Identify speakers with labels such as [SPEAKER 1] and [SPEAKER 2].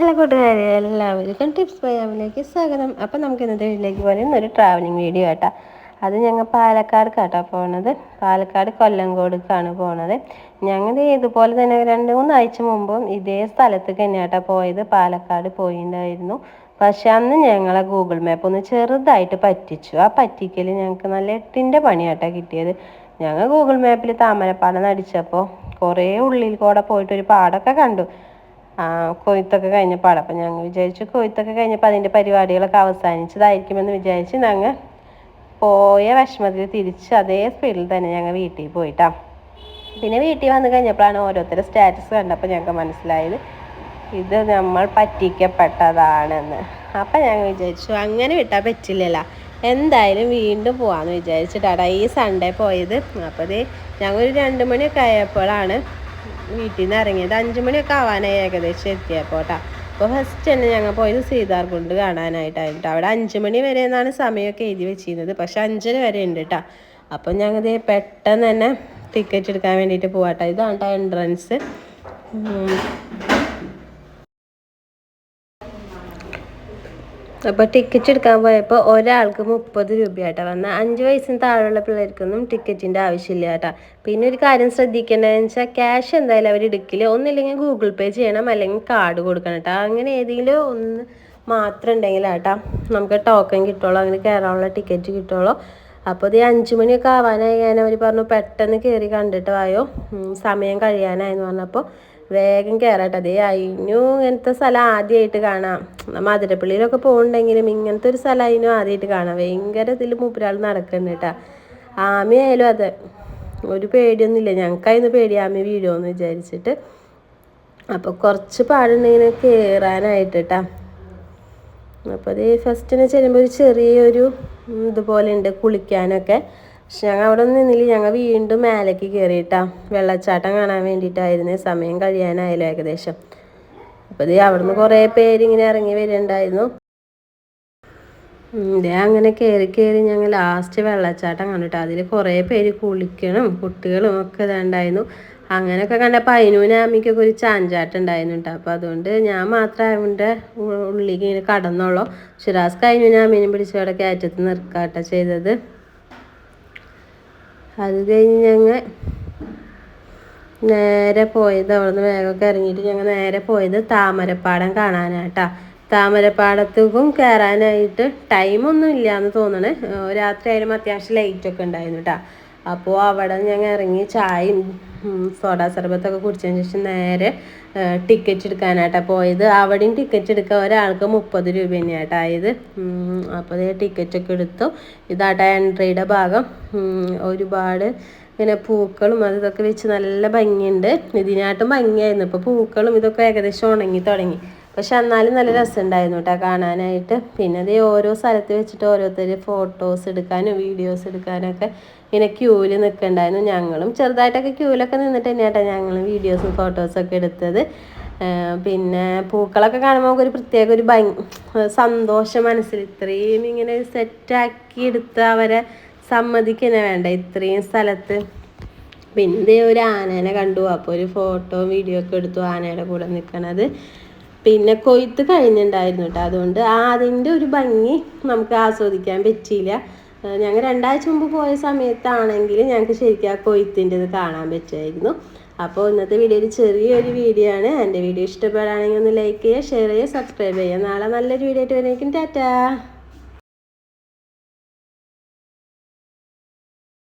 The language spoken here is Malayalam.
[SPEAKER 1] ഹലോ കൂട്ടുകാരെ എല്ലാവർക്കും ടിപ്സ് പയ്യാമിലേക്ക് സ്വാഗതം. അപ്പം നമുക്ക് ഇന്നത്തെ വീട്ടിലേക്ക് പോലെ ഒരു ട്രാവലിംഗ് വീഡിയോ ആട്ടോ. അത് ഞങ്ങൾ പാലക്കാട് കേട്ടോ പോണത്. പാലക്കാട് കൊല്ലംകോടക്കാണ് പോണത്. ഞങ്ങൾ ഇതുപോലെ തന്നെ രണ്ട് മൂന്ന് ആഴ്ച മുമ്പും ഇതേ സ്ഥലത്ത് തന്നെയാട്ടോ പോയത്. പാലക്കാട് പോയിണ്ടായിരുന്നു. പക്ഷെ അന്ന് ഞങ്ങളെ ഗൂഗിൾ മാപ്പ് ഒന്ന് ചെറുതായിട്ട് പറ്റിച്ചു. ആ പറ്റിക്കൽ ഞങ്ങൾക്ക് നല്ല എട്ടിന്റെ പണിയാട്ടോ കിട്ടിയത്. ഞങ്ങൾ ഗൂഗിൾ മാപ്പിൽ താമരപ്പാടം അടിച്ചപ്പോൾ കുറേ ഉള്ളിൽ കൂടെ പോയിട്ട് ഒരു പാടൊക്കെ കണ്ടു. കൊയ്ത്തൊക്കെ കഴിഞ്ഞപ്പോൾ അപ്പം ഞങ്ങൾ വിചാരിച്ചു കൊയ്ത്തൊക്കെ കഴിഞ്ഞപ്പോൾ അതിന്റെ പരിപാടികളൊക്കെ അവസാനിച്ചതായിരിക്കുമെന്ന് വിചാരിച്ച് ഞങ്ങൾ പോയ വിഷമത്തിൽ തിരിച്ച് അതേ സ്പീഡിൽ തന്നെ ഞങ്ങൾ വീട്ടിൽ പോയിട്ടാ. പിന്നെ വീട്ടിൽ വന്ന് കഴിഞ്ഞപ്പോഴാണ് ഓരോരുത്തരുടെ സ്റ്റാറ്റസ് കണ്ടപ്പോൾ ഞങ്ങൾക്ക് മനസ്സിലായത് ഇത് നമ്മൾ പറ്റിക്കപ്പെട്ടതാണെന്ന്. അപ്പം ഞങ്ങൾ വിചാരിച്ചു അങ്ങനെ വിട്ടാൽ പറ്റില്ലല്ലോ. എന്തായാലും വീണ്ടും പോകാമെന്ന് വിചാരിച്ചിട്ടാണ് ഈ സൺഡേ പോയത്. അപ്പോൾ ഇത് ഞങ്ങൾ ഒരു രണ്ട് മണിയൊക്കെ ആയപ്പോഴാണ് വീട്ടിൽ നിന്ന് ഇറങ്ങിയത് അഞ്ചു മണിയൊക്കെ ആവാനായി ഏകദേശം എത്തിയപ്പോട്ടാ കേട്ടോ അപ്പോൾ ഫസ്റ്റ് തന്നെ ഞങ്ങൾ പോയത് സീതാർകുണ്ട് കാണാനായിട്ടായിട്ട് അവിടെ അഞ്ചു മണി വരെ എന്നാണ് സമയമൊക്കെ എഴുതി വെച്ചിരുന്നത്. പക്ഷെ അഞ്ചര വരെ ഉണ്ട് കേട്ടോ അപ്പം ഞങ്ങൾ പെട്ടെന്ന് തന്നെ ടിക്കറ്റ് എടുക്കാൻ വേണ്ടിയിട്ട് പോവാട്ടോ ഇതാണ് എൻട്രൻസ് അപ്പോൾ ടിക്കറ്റ് എടുക്കാൻ പോയപ്പോൾ ഒരാൾക്ക് മുപ്പത് രൂപയാട്ടോ വന്നാൽ അഞ്ച് വയസ്സിന് താഴെയുള്ള പിള്ളേർക്കൊന്നും ടിക്കറ്റിന്റെ ആവശ്യമില്ല കേട്ടോ. പിന്നെ ഒരു കാര്യം ശ്രദ്ധിക്കേണ്ടതെന്ന് വെച്ചാൽ ക്യാഷ് എന്തായാലും അവർ എടുക്കില്ല. ഒന്നില്ലെങ്കിൽ ഗൂഗിൾ പേ ചെയ്യണം അല്ലെങ്കിൽ കാർഡ് കൊടുക്കണം കേട്ടോ. അങ്ങനെ ഏതെങ്കിലും ഒന്ന് മാത്രം ഉണ്ടെങ്കിലാട്ടാ നമുക്ക് ടോക്കൺ കിട്ടുള്ളൂ അങ്ങനെ കയറാനുള്ള ടിക്കറ്റ് കിട്ടുള്ളൂ. അപ്പോൾ ഇത് അഞ്ച് മണിയൊക്കെ ആവാനായി. ഞാൻ അവർ പറഞ്ഞു പെട്ടെന്ന് കയറി കണ്ടിട്ട് വായോ. സമയം കഴിയാനായെന്ന് പറഞ്ഞപ്പോൾ വേഗം കയറട്ടെ അതേ അതിനു ഇങ്ങനത്തെ സ്ഥലം ആദ്യമായിട്ട് കാണാം. മധുരപ്പള്ളിയിലൊക്കെ പോകുന്നുണ്ടെങ്കിലും ഇങ്ങനത്തെ ഒരു സ്ഥലം അതിനു ആദ്യമായിട്ട് കാണാം. ഭയങ്കര ഇതിൽ മൂപ്പരാൾ നടക്കുന്നുണ്ട് കേട്ടാ ആമയായാലും അതെ. ഒരു പേടിയൊന്നുമില്ല ഞങ്ങൾക്കായിരുന്നു പേടി ആമി വീഴുമെന്ന് വിചാരിച്ചിട്ട്. അപ്പോൾ കുറച്ച് പാടുണ്ടെങ്കിൽ കയറാനായിട്ട് കേട്ടോ അപ്പോൾ അത് ഫസ്റ്റിന് ചെല്ലുമ്പോൾ ഒരു ചെറിയൊരു ഇതുപോലെ ഉണ്ട് കുളിക്കാനൊക്കെ. പക്ഷെ ഞങ്ങൾ അവിടെ നിന്നില്ല. ഞങ്ങൾ വീണ്ടും മേലേക്ക് കയറിയിട്ടാ. വെള്ളച്ചാട്ടം കാണാൻ വേണ്ടിയിട്ടായിരുന്നു. സമയം കഴിയാനായാലും ഏകദേശം. അപ്പോൾ ഇത് അവിടുന്ന് കുറേ പേരിങ്ങനെ ഇറങ്ങി വരുന്നുണ്ടായിരുന്നു ഇതേ അങ്ങനെ കയറി കയറി ഞങ്ങൾ ലാസ്റ്റ് വെള്ളച്ചാട്ടം കണ്ടിട്ട് അതിൽ കുറേ പേര് കുളിക്കണം. കുട്ടികളും ഒക്കെ ഇതുണ്ടായിരുന്നു അങ്ങനെയൊക്കെ കണ്ടപ്പോൾ അയിനൂനാമിക്കൊക്കെ ഒരു ചാഞ്ചാട്ടുണ്ടായിരുന്നു കേട്ടോ അപ്പോൾ അതുകൊണ്ട് ഞാൻ മാത്രം അവന്റെ ഉള്ളിലേക്ക് ഇങ്ങനെ കടന്നുള്ളൂ ഷിറാസ് അമ്മീനെ പിടിച്ച് അവിടെ കയറ്റത്ത് നിർക്കാട്ടോ ചെയ്തത്. അത് കഴിഞ്ഞ് ഞങ്ങൾ നേരെ പോയത് അവിടുന്ന് വേഗമൊക്കെ ഇറങ്ങിയിട്ട് ഞങ്ങൾ നേരെ പോയത് താമരപ്പാടം കാണാനാട്ടാ. താമരപ്പാടത്തേക്കും കയറാനായിട്ട് ടൈമൊന്നും ഇല്ല എന്ന് തോന്നണേ. രാത്രി ആയാലും അത്യാവശ്യം ലൈറ്റൊക്കെ ഉണ്ടായിരുന്നു കേട്ടോ അപ്പോൾ അവിടെ ഞങ്ങൾ ഇറങ്ങി ചായ സോഡ സർബത്തൊക്കെ കുടിച്ചതിന് ശേഷം നേരെ ടിക്കറ്റ് എടുക്കാനായിട്ടാണ് പോയത്. അവിടെയും ടിക്കറ്റ് എടുക്കാൻ ഒരാൾക്ക് മുപ്പത് രൂപ തന്നെയായിട്ടായത് അപ്പോൾ അതേ ടിക്കറ്റൊക്കെ എടുത്തു. ഇതാട്ട എൻട്രിയുടെ ഭാഗം. ഒരുപാട് ഇങ്ങനെ പൂക്കളും അതൊക്കെ വെച്ച് നല്ല ഭംഗിയുണ്ട്. ഇതിനായിട്ടും ഭംഗിയായിരുന്നു. ഇപ്പോൾ പൂക്കളും ഇതൊക്കെ ഏകദേശം ഉണങ്ങി തുടങ്ങി. പക്ഷെ എന്നാലും നല്ല രസമുണ്ടായിരുന്നു കേട്ടോ കാണാനായിട്ട്. പിന്നെ അത് ഓരോ സ്ഥലത്ത് വെച്ചിട്ട് ഓരോരുത്തർ ഫോട്ടോസ് എടുക്കാനും വീഡിയോസ് എടുക്കാനൊക്കെ ഇങ്ങനെ ക്യൂവിൽ നിൽക്കണ്ടായിരുന്നു ഞങ്ങളും ചെറുതായിട്ടൊക്കെ ക്യൂവിലൊക്കെ നിന്നിട്ട് തന്നെയാട്ടോ ഞങ്ങൾ വീഡിയോസും ഫോട്ടോസൊക്കെ എടുത്തത്. പിന്നെ പൂക്കളൊക്കെ കാണുമ്പോൾ നമുക്കൊരു പ്രത്യേക ഒരു ഭയ സന്തോഷം മനസ്സിൽ ഇത്രയും ഇങ്ങനെ സെറ്റാക്കി എടുത്ത് അവരെ സമ്മതിക്കുന്ന വേണ്ട. ഇത്രയും സ്ഥലത്ത്. പിന്നെ ഒരു ആനേനെ കണ്ടു. അപ്പോൾ ഒരു ഫോട്ടോ വീഡിയോ ഒക്കെ എടുത്തു ആനയുടെ കൂടെ നിൽക്കണത് പിന്നെ കൊയ്ത്ത് കഴിഞ്ഞിട്ടുണ്ടായിരുന്നു കേട്ടോ അതുകൊണ്ട് ആ അതിന്റെ ഒരു ഭംഗി നമുക്ക് ആസ്വദിക്കാൻ പറ്റിയില്ല. ഞങ്ങൾ രണ്ടാഴ്ച മുമ്പ് പോയ സമയത്താണെങ്കിൽ ഞങ്ങൾക്ക് ശരിക്കും ആ കൊയ്ത്തിന്റെ ഇത് കാണാൻ പറ്റുമായിരുന്നു അപ്പോൾ ഇന്നത്തെ വീഡിയോ ഒരു ചെറിയൊരു വീഡിയോ ആണ് എന്റെ വീഡിയോ ഇഷ്ടപ്പെടുകയാണെങ്കിൽ ഒന്ന് ലൈക്ക് ചെയ്യുക ഷെയർ ചെയ്യുക സബ്സ്ക്രൈബ് ചെയ്യുക. നാളെ നല്ലൊരു വീഡിയോ ആയിട്ട് വരുന്നേക്കും ടാറ്റാ!